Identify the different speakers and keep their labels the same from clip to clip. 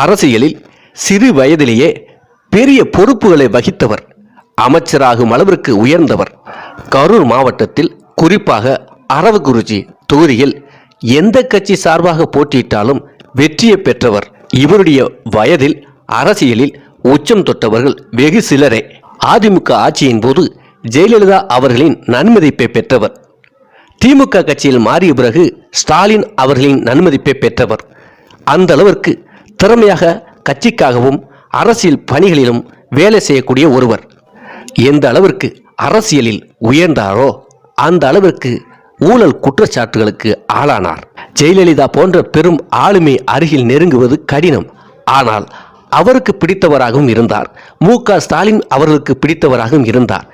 Speaker 1: அரசியலில் சிறு வயதிலேயே பெரிய பொறுப்புகளை வகித்தவர் அமைச்சராகும் அளவிற்கு உயர்ந்தவர். கரூர் மாவட்டத்தில் குறிப்பாக அரவக்குறிச்சி தொகுதியில் எந்த கட்சி சார்பாக போட்டியிட்டாலும் வெற்றியை பெற்றவர். இவருடைய வயதில் அரசியலில் உச்சம் தொட்டவர்கள் வெகு சிலரே. அதிமுக ஆட்சியின் போது ஜெயலலிதா அவர்களின் நன்மதிப்பை பெற்றவர். திமுக கட்சியில் மாறிய பிறகு ஸ்டாலின் அவர்களின் நன்மதிப்பை பெற்றவர். அந்த அளவிற்கு திறமையாக கட்சிக்காகவும் அரசியல் பணிகளிலும் வேலை செய்யக்கூடிய ஒருவர். எந்த அளவிற்கு அரசியலில் உயர்ந்தாரோ அந்த அளவிற்கு ஊழல் குற்றச்சாட்டுகளுக்கு ஆளானார். ஜெயலலிதா போன்ற பெரும் ஆளுமை அருகில் நெருங்குவது கடினம். ஆனால் அவருக்கு பிடித்தவராகவும் இருந்தார். மு. க. ஸ்டாலின் அவர்களுக்கு பிடித்தவராகவும் இருந்தார்.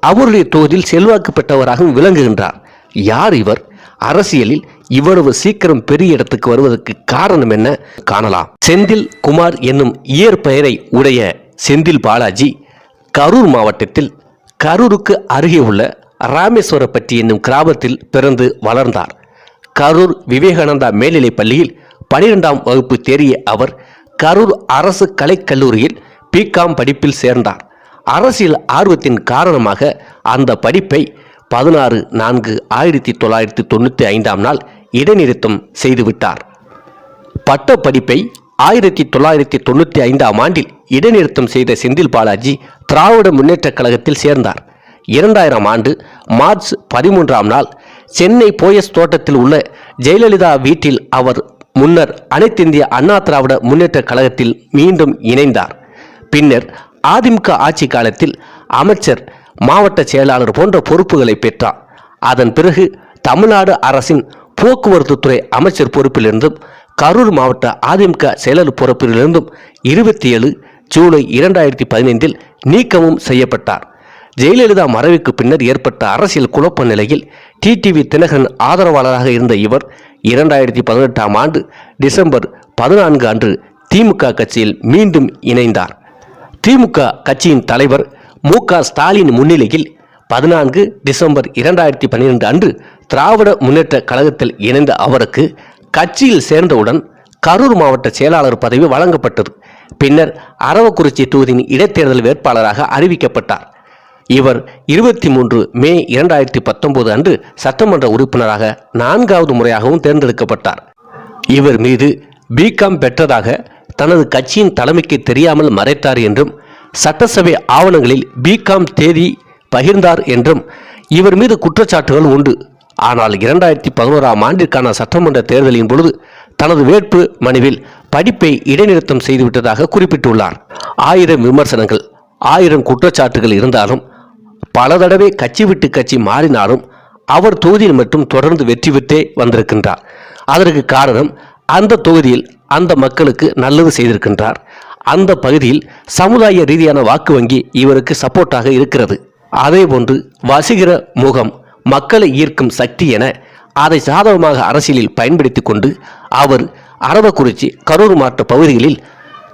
Speaker 1: அவருடைய தொகுதியில் செல்வாக்கு பெற்றவராகவும் விளங்குகின்றார். யார் இவர்? அரசியலில் இவ்வளவு சீக்கிரம் பெரிய இடத்துக்கு வருவதற்கு காரணம் என்ன? காணலாம். செந்தில் குமார் என்னும் இயற்பெயரை உடைய செந்தில் பாலாஜி கரூர் மாவட்டத்தில் கரூருக்கு அருகே உள்ள ராமேஸ்வரப்பட்டி என்னும் கிராமத்தில் பிறந்து வளர்ந்தார். கரூர் விவேகானந்தா மேல்நிலைப் பள்ளியில் பனிரெண்டாம் வகுப்பு தேறிய அவர் கரூர் அரசு கலைக்கல்லூரியில் பிகாம் படிப்பில் சேர்ந்தார். அரசியல் ஆர்வத்தின் காரணமாக அந்த படிப்பை பதினாறு நான்கு ஆயிரத்தி தொள்ளாயிரத்தி தொண்ணூற்றி ஐந்தாம் நாள் இடைநிறுத்தம் செய்துவிட்டார். பட்ட படிப்பை ஆயிரத்தி தொள்ளாயிரத்தி தொண்ணூற்றி ஐந்தாம் ஆண்டில் இடைநிறுத்தம் செய்த செந்தில் பாலாஜி திராவிட முன்னேற்றக் கழகத்தில் சேர்ந்தார். இரண்டாயிரம் ஆண்டு மார்ச் பதிமூன்றாம் நாள் சென்னை போயஸ் தோட்டத்தில் உள்ள ஜெயலலிதா வீட்டில் அவர் முன்னர் அனைத்திந்திய அண்ணா திராவிட முன்னேற்றக் கழகத்தில் மீண்டும் இணைந்தார். பின்னர் அதிமுக ஆட்சி காலத்தில் அமைச்சர் மாவட்ட செயலாளர் போன்ற பொறுப்புகளை பெற்றார். அதன் பிறகு தமிழ்நாடு அரசின் போக்குவரத்து துறை அமைச்சர் பொறுப்பிலிருந்தும் கரூர் மாவட்ட அதிமுக செயலர் பொறுப்பிலிருந்தும் இருபத்தி ஏழு ஜூலை இரண்டாயிரத்தி பதினைந்தில் நீக்கமும் செய்யப்பட்டார். ஜெயலலிதா மறைவுக்கு பின்னர் ஏற்பட்ட அரசியல் குழப்ப நிலையில் டிடிவி தினகரன் ஆதரவாளராக இருந்த இவர் இரண்டாயிரத்தி பதினெட்டாம் ஆண்டு டிசம்பர் பதினான்கு அன்று திமுக கட்சியில் மீண்டும் இணைந்தார். திமுக கட்சியின் தலைவர் மு க ஸ்டாலின் முன்னிலையில் பதினான்கு டிசம்பர் இரண்டாயிரத்தி பன்னிரெண்டு அன்று திராவிட முன்னேற்ற கழகத்தில் இணைந்த அவருக்கு கட்சியில் சேர்ந்தவுடன் கரூர் மாவட்ட செயலாளர் பதவி வழங்கப்பட்டது. பின்னர் அரவக்குறிச்சி தொகுதியின் இடைத்தேர்தல் வேட்பாளராக அறிவிக்கப்பட்டார். இவர் இருபத்தி மூன்று மே இரண்டாயிரத்தி பத்தொன்பது அன்று சட்டமன்ற உறுப்பினராக நான்காவது முறையாகவும் தேர்ந்தெடுக்கப்பட்டார். இவர் மீது பிகாம் பெற்றதாக தனது கட்சியின் தலைமைக்கு தெரியாமல் மறைத்தார் என்றும் சட்டசபை ஆவணங்களில் பிகாம் தேதி பகிர்ந்தார் என்றும் இவர் மீது குற்றச்சாட்டுகள் உண்டு. ஆனால் இரண்டாயிரத்தி பதினோராம் ஆண்டிற்கான சட்டமன்ற தேர்தலின் பொழுது தனது வேட்பு மனுவில் படிப்பை இடைநிறுத்தம் செய்துவிட்டதாக குறிப்பிட்டுள்ளார். ஆயிரம் விமர்சனங்கள் ஆயிரம் குற்றச்சாட்டுகள் இருந்தாலும் பல தடவை கட்சி விட்டு கட்சி மாறினாலும் அவர் தொகுதியில் மட்டும் தொடர்ந்து வெற்றி பெற்றே வந்திருக்கின்றார். அதற்கு காரணம் அந்த தொகுதியில் அந்த மக்களுக்கு நல்லது செய்திருக்கின்றார். அந்த பகுதியில் சமுதாய ரீதியான வாக்கு வங்கி இவருக்கு சப்போர்ட்டாக இருக்கிறது. அதேபோன்று வசிகிற முகம் மக்களை ஈர்க்கும் சக்தி என அதை சாதகமாக அரசியலில் பயன்படுத்தி கொண்டு அவர் அரவக்குறிச்சி கரூர் மாவட்ட பகுதிகளில்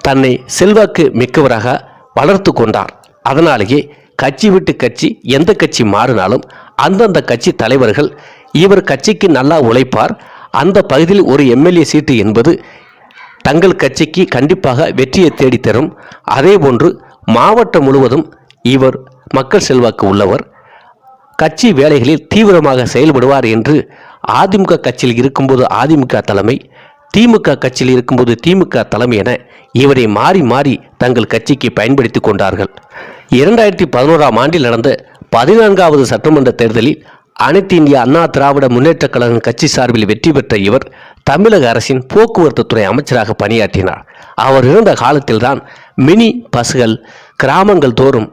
Speaker 1: தன்னை செல்வாக்கு மிக்கவராக வளர்த்து கொண்டார். அதனாலேயே கட்சி விட்டு கட்சி எந்த கட்சி மாறினாலும் அந்தந்த கட்சி தலைவர்கள் இவர் கட்சிக்கு நல்லா உழைப்பார். அந்த பகுதியில் ஒரு எம்எல்ஏ சீட்டு என்பது தங்கள் கட்சிக்கு கண்டிப்பாக வெற்றியை தேடித்தரும் அதேபோன்று மாவட்டம் முழுவதும் இவர் மக்கள் செல்வாக்கு உள்ளவர். கட்சி வேலைகளில் தீவிரமாக செயல்படுவார் என்று அதிமுக கட்சியில் இருக்கும்போது அதிமுக தலைமை திமுக கட்சியில் இருக்கும்போது திமுக தலைமை என இவரை மாறி மாறி தங்கள் கட்சிக்கு பயன்படுத்தி கொண்டார்கள். இரண்டாயிரத்தி பதினோராம் ஆண்டில் நடந்த பதினான்காவது சட்டமன்ற தேர்தலில் அனைத்து இந்திய அண்ணா திராவிட முன்னேற்றக் கழகம் கட்சி சார்பில் வெற்றி பெற்ற இவர் தமிழக அரசின் போக்குவரத்து துறை அமைச்சராக பணியாற்றினார். அவர் இருந்த காலத்தில்தான் மினி பஸ்கள் கிராமங்கள் தோறும்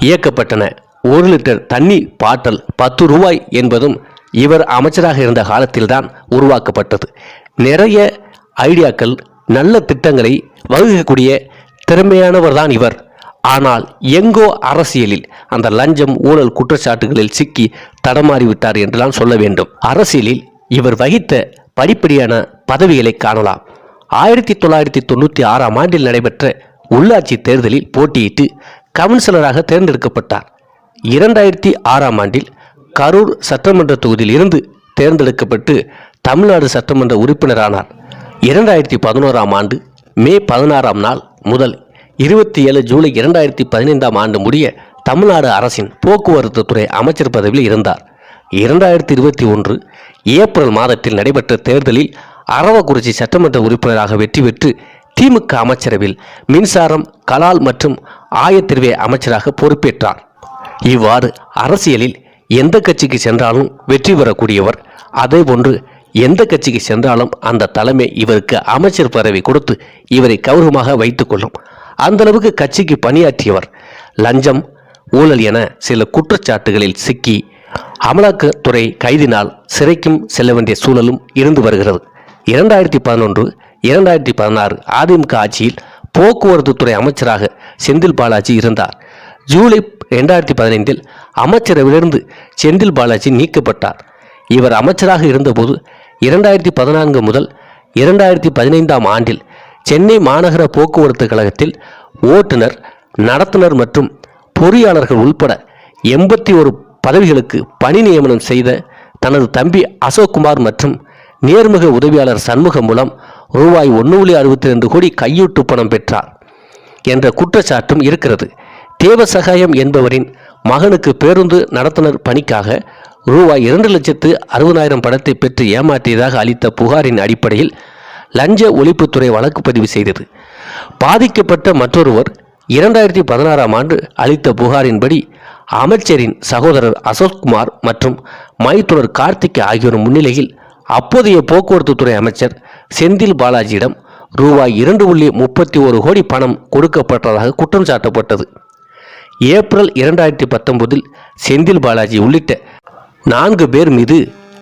Speaker 1: இயக்கப்பட்டன. ஒரு லிட்டர் தண்ணீர் பாட்டல் பத்து ரூபாய் என்பதும் இவர் அமைச்சராக இருந்த காலத்தில்தான் உருவாக்கப்பட்டது. நிறைய ஐடியாக்கள் நல்ல திட்டங்களை வகுக்கக்கூடிய திறமையானவர் தான் இவர். ஆனால் எங்கோ அரசியலில் அந்த லஞ்சம் ஊழல் குற்றச்சாட்டுகளில் சிக்கி தடமாறிவிட்டார் என்றுதான் சொல்ல வேண்டும். அரசியலில் இவர் வகித்த படிப்படியான பதவிகளை காணலாம். ஆயிரத்தி தொள்ளாயிரத்தி தொண்ணூற்றி ஆறாம் ஆண்டில் நடைபெற்ற உள்ளாட்சி தேர்தலில் போட்டியிட்டு கவுன்சிலராக தேர்ந்தெடுக்கப்பட்டார். இரண்டாயிரத்தி ஆறாம் ஆண்டில் கரூர் சட்டமன்ற தொகுதியில் இருந்து தேர்ந்தெடுக்கப்பட்டு தமிழ்நாடு சட்டமன்ற உறுப்பினரானார். இரண்டாயிரத்தி பதினோராம் ஆண்டு மே பதினாறாம் நாள் முதல் இருபத்தி ஏழு ஜூலை இரண்டாயிரத்தி பதினைந்தாம் ஆண்டு முடிய தமிழ்நாடு அரசின் போக்குவரத்து துறை அமைச்சர் பதவியில் இருந்தார். இரண்டாயிரத்தி இருபத்தி ஒன்று ஏப்ரல் மாதத்தில் நடைபெற்ற தேர்தலில் அரவக்குறிச்சி சட்டமன்ற உறுப்பினராக வெற்றி பெற்று திமுக அமைச்சரவையில் மின்சாரம் கலால் மற்றும் ஆயத்திருவே அமைச்சராக பொறுப்பேற்றார். இவ்வாறு அரசியலில் எந்த கட்சிக்கு சென்றாலும் வெற்றி பெறக்கூடியவர் அதேபோன்று எந்த கட்சிக்கு சென்றாலும் அந்த தலைமை இவருக்கு அமைச்சர் பதவி கொடுத்து இவரை கௌரவமாக வைத்துக்கொள்ளும் அந்த அளவுக்கு கட்சிக்கு பணியாற்றியவர். லஞ்சம் ஊழல் என சில குற்றச்சாட்டுகளில் சிக்கி அமலாக்கத்துறை கைதினால் சிறைக்கும் செல்ல வேண்டிய சூழலும் இருந்து வருகிறது. இரண்டாயிரத்தி பதினொன்று இரண்டாயிரத்தி பதினாறு அதிமுக ஆட்சியில் போக்குவரத்து துறை அமைச்சராக செந்தில் பாலாஜி இருந்தார். ஜூலை இரண்டாயிரத்தி பதினைந்தில் அமைச்சரவிலிருந்து செந்தில் பாலாஜி நீக்கப்பட்டார். இவர் அமைச்சராக இருந்தபோது இரண்டாயிரத்தி பதினான்கு முதல் இரண்டாயிரத்தி பதினைந்தாம் ஆண்டில் சென்னை மாநகர போக்குவரத்து கழகத்தில் ஓட்டுநர் நடத்துனர் மற்றும் பொறியாளர்கள் உள்பட எண்பத்தி ஒரு பதவிகளுக்கு பணி நியமனம் செய்த தனது தம்பி அசோக்குமார் மற்றும் நேர்முக உதவியாளர் சண்முகம் மூலம் ரூபாய் ஒன்று புள்ளி அறுபத்தி ரெண்டு கோடி கையூட்டு பணம் பெற்றார் என்ற குற்றச்சாட்டும் இருக்கிறது. தேவசகாயம் என்பவரின் மகனுக்கு பேருந்து நடத்துனர் பணிக்காக ரூபாய் இரண்டு லட்சத்து அறுபதாயிரம் பணத்தை பெற்று ஏமாற்றியதாக அளித்த புகாரின் அடிப்படையில் லஞ்ச ஒழிப்புத்துறை வழக்கு பதிவு செய்தது. பாதிக்கப்பட்ட மற்றொருவர் இரண்டாயிரத்தி பதினாறாம் ஆண்டு அளித்த புகாரின்படி அமைச்சரின் சகோதரர் அசோக்குமார் மற்றும் மைத்துனர் கார்த்திக் ஆகியோர் முன்னிலையில் அப்போதைய போக்குவரத்து துறை அமைச்சர் செந்தில் பாலாஜியிடம் ரூபாய் இரண்டு புள்ளி முப்பத்தி ஒரு கோடி பணம் கொடுக்கப்பட்டதாக குற்றம் சாட்டப்பட்டது. ஏப்ரல் இரண்டாயிரத்தி பத்தொன்பதில் செந்தில் பாலாஜி உள்ளிட்ட நான்கு பேர் மீது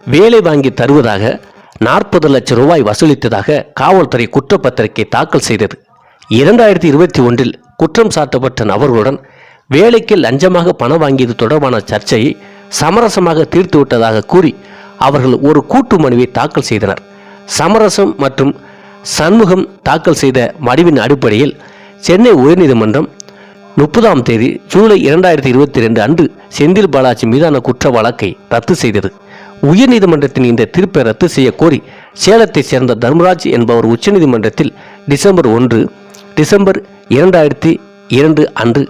Speaker 1: வேலை வாங்கி தருவதாக நாற்பது லட்சம் ரூபாய் வசூலித்ததாக காவல்துறை குற்றப்பத்திரிகை தாக்கல் செய்தது. இரண்டாயிரத்தி இருபத்தி ஒன்றில் குற்றம் சாட்டப்பட்ட நபர்களுடன் வேலைக்கு லஞ்சமாக பணம் வாங்கியது தொடர்பான சர்ச்சையை சமரசமாக தீர்த்து விட்டதாக கூறி அவர்கள் ஒரு கூட்டு மனுவை தாக்கல் செய்தனர். சமரசம் மற்றும் சண்முகம் தாக்கல் செய்த மனுவின் அடிப்படையில் சென்னை உயர்நீதிமன்றம் முப்பதாம் தேதி ஜூலை இரண்டாயிரத்தி இருபத்தி ரெண்டு அன்று செந்தில் பாலாஜி மீதான குற்ற வழக்கை ரத்து செய்தது. உயர்நீதிமன்றத்தின் இந்த தீர்ப்பை ரத்து செய்ய கோரி சேலத்தை சேர்ந்த தர்மராஜ் என்பவர் உச்சநீதிமன்றத்தில் டிசம்பர் ஒன்று டிசம்பர் இரண்டாயிரத்தி இரண்டு அன்று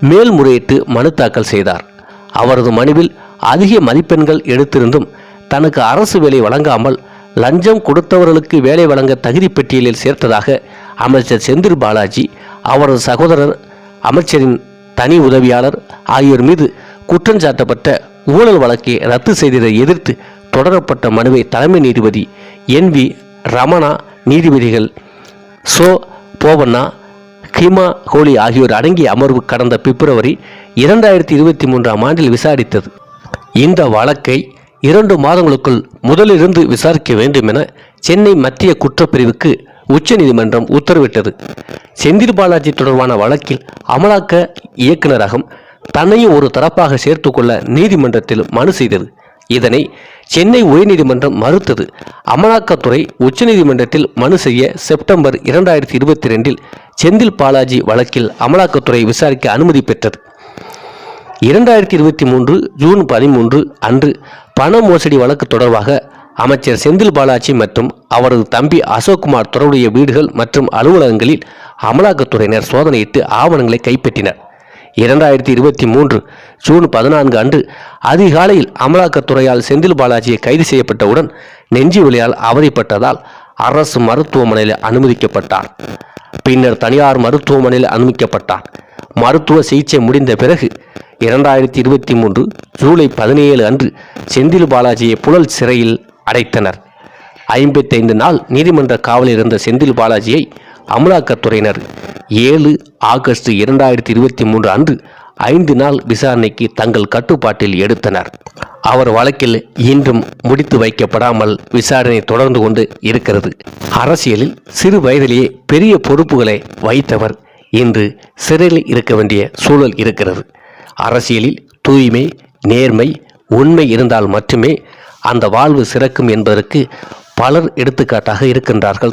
Speaker 1: மேல்முறையீட்டு மனு தாக்கல் செய்தார். அவரது மனுவில் அதிக மதிப்பெண்கள் எடுத்திருந்தும் தனக்கு அரசு வேலை வழங்காமல் லஞ்சம் கொடுத்தவர்களுக்கு வேலை வழங்க தகுதி பட்டியலில் சேர்த்ததாக அமைச்சர் செந்தில் பாலாஜி அவரது சகோதரர் அமைச்சரின் தனி உதவியாளர் ஆகியோர் மீது குற்றஞ்சாட்டப்பட்ட ஊழல் வழக்கை ரத்து செய்ததை எதிர்த்து தொடரப்பட்ட மனுவை தலைமை நீதிபதி என் வி ரமணா நீதிபதிகள் சோ போவண்ணா ஹிமா ஹோலி ஆகியோர் அடங்கிய அமர்வு கடந்த பிப்ரவரி இரண்டாயிரத்தி இருபத்தி மூன்றாம் ஆண்டில் விசாரித்தது. இந்த வழக்கை இரண்டு மாதங்களுக்குள் முதலிருந்து விசாரிக்க வேண்டும் என சென்னை மத்திய குற்றப்பிரிவுக்கு உச்சநீதிமன்றம் உத்தரவிட்டது. செந்தில் பாலாஜி தொடர்பான வழக்கில் அமலாக்க இயக்குநரகம் தன்னையும் ஒரு தரப்பாக சேர்த்துக்கொள்ள நீதிமன்றத்தில் மனு செய்தது. இதனை சென்னை உயர்நீதிமன்றம் மறுத்தது. அமலாக்கத்துறை உச்சநீதிமன்றத்தில் மனு செய்ய செப்டம்பர் இரண்டாயிரத்தி இருபத்தி ரெண்டில் செந்தில் பாலாஜி வழக்கில் அமலாக்கத்துறை விசாரிக்க அனுமதி பெற்றது. இரண்டாயிரத்தி இருபத்தி மூன்று ஜூன் பதிமூன்று அன்று பண மோசடி வழக்கு தொடர்பாக அமைச்சர் செந்தில் பாலாஜி மற்றும் அவரது தம்பி அசோக்குமார் தொடர்புடைய வீடுகள் மற்றும் அலுவலகங்களில் அமலாக்கத்துறையினர் சோதனையிட்டு ஆவணங்களை கைப்பற்றினர். இரண்டாயிரத்தி இருபத்தி மூன்று ஜூன் பதினான்கு அன்று அதிகாலையில் அமலாக்கத்துறையால் செந்தில் பாலாஜியை கைது செய்யப்பட்டவுடன் நெஞ்சு வலியால் அவதிப்பட்டதால் அரசு மருத்துவமனையில் அனுமதிக்கப்பட்டார். பின்னர் தனியார் மருத்துவமனையில் அனுமதிக்கப்பட்டார். மருத்துவ சிகிச்சை முடிந்த பிறகு இரண்டாயிரத்தி இருபத்தி மூன்று ஜூலை பதினேழு அன்று செந்தில் பாலாஜியை புழல் சிறையில் அடைத்தனர். ஐம்பத்தைந்து நாள் நீதிமன்ற காவலில் இருந்த செந்தில் பாலாஜியை அமலாக்கத்துறையினர் ஏழு ஆகஸ்ட் இரண்டாயிரத்தி இருபத்தி மூன்று அன்று ஐந்து நாள் விசாரணைக்கு தங்கள் கட்டுப்பாட்டில் எடுத்தனர். அவர் வழக்கில் இன்றும் முடித்து வைக்கப்படாமல் விசாரணை தொடர்ந்து கொண்டு இருக்கிறது. அரசியலில் சிறு வயதிலேயே பெரிய பொறுப்புகளை வைத்தவர். இன்று சிறையில் இருக்க வேண்டிய சூழல் இருக்கிறது. அரசியலில் தூய்மை நேர்மை உண்மை இருந்தால் மட்டுமே அந்த வாழ்வு சிறக்கும் என்பதற்கு பலர் எடுத்துக்காட்டாக இருக்கின்றார்கள்.